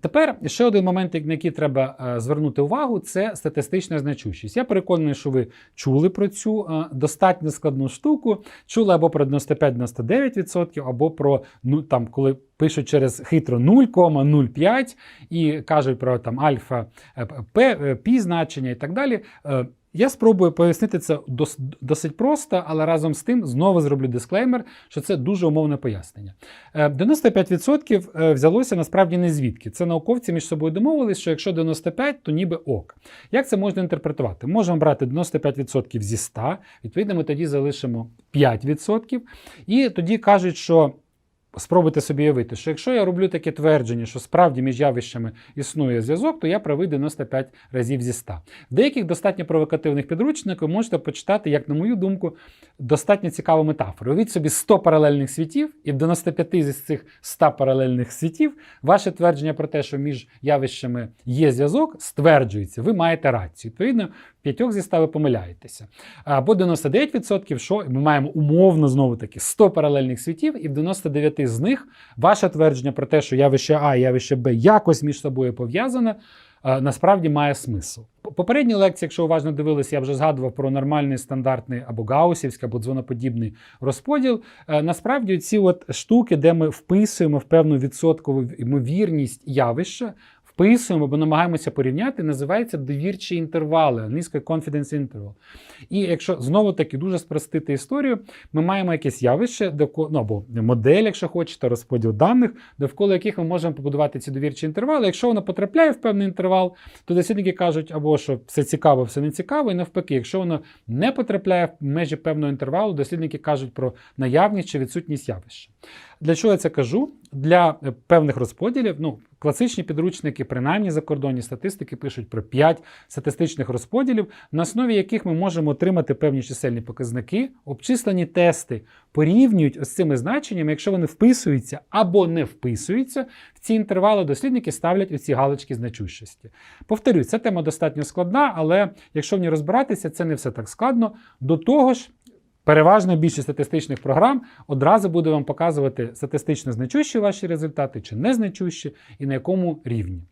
Тепер ще один момент, на який треба е, звернути увагу, це статистична значущість. Я переконаний, що ви чули про цю е, достатньо складну штуку, чули або про 95-99%, або про ну там, коли пишуть через хитро 0,05 і кажуть про там альфа е, П, пі значення і так далі. Е, Я спробую пояснити це досить просто, але разом з тим знову зроблю дисклеймер, що це дуже умовне пояснення. Е, 95% е, взялося насправді не звідки. Це науковці між собою домовились, що якщо 95, то ніби ок. Як це можна інтерпретувати? Можемо брати 95% зі 100, відповідно, ми тоді залишимо 5%. І тоді кажуть, що спробуйте собі уявити, що якщо я роблю таке твердження, що справді між явищами існує зв'язок, то я правий 95 разів зі 100. В деяких достатньо провокативних підручниках можете почитати, як, на мою думку, достатньо цікаву метафору. Уявіть собі 100 паралельних світів, і в 95 з цих 100 паралельних світів ваше твердження про те, що між явищами є зв'язок, стверджується. Ви маєте рацію. Відповідно, в п'ятьох зі 100 ви помиляєтеся. Або 99%, що ми маємо умовно знову таки 100 паралельних світів, і в 99 з них ваше твердження про те, що явище А і явище Б якось між собою пов'язане, е, насправді має смисл. Попередні лекції, якщо уважно дивилися, я вже згадував про нормальний стандартний або гаусівський, або дзвоноподібний розподіл. Е, Насправді ці от штуки, де ми вписуємо в певну відсоткову ймовірність явища, вписуємо або намагаємося порівняти, називається довірчі інтервали, англійською confidence interval. І якщо знову таки дуже спростити історію, ми маємо якесь явище, ну, або модель, якщо хочете, розподіл даних, довкола яких ми можемо побудувати ці довірчі інтервали. Якщо воно потрапляє в певний інтервал, то дослідники кажуть, або що все цікаво, все не цікаво, і навпаки, якщо воно не потрапляє в межі певного інтервалу, дослідники кажуть про наявність чи відсутність явища. Для чого я це кажу? Для певних розподілів, ну, класичні підручники, принаймні закордонні статистики, пишуть про 5 статистичних розподілів, на основі яких ми можемо отримати певні чисельні показники. Обчислені тести порівнюють ось цими значеннями, якщо вони вписуються або не вписуються, в ці інтервали дослідники ставлять оці галочки значущості. Повторюю, ця тема достатньо складна, але якщо в ній розбиратися, це не все так складно. До того ж, Переважна більшість статистичних програм одразу буде вам показувати статистично значущі ваші результати чи незначущі і на якому рівні.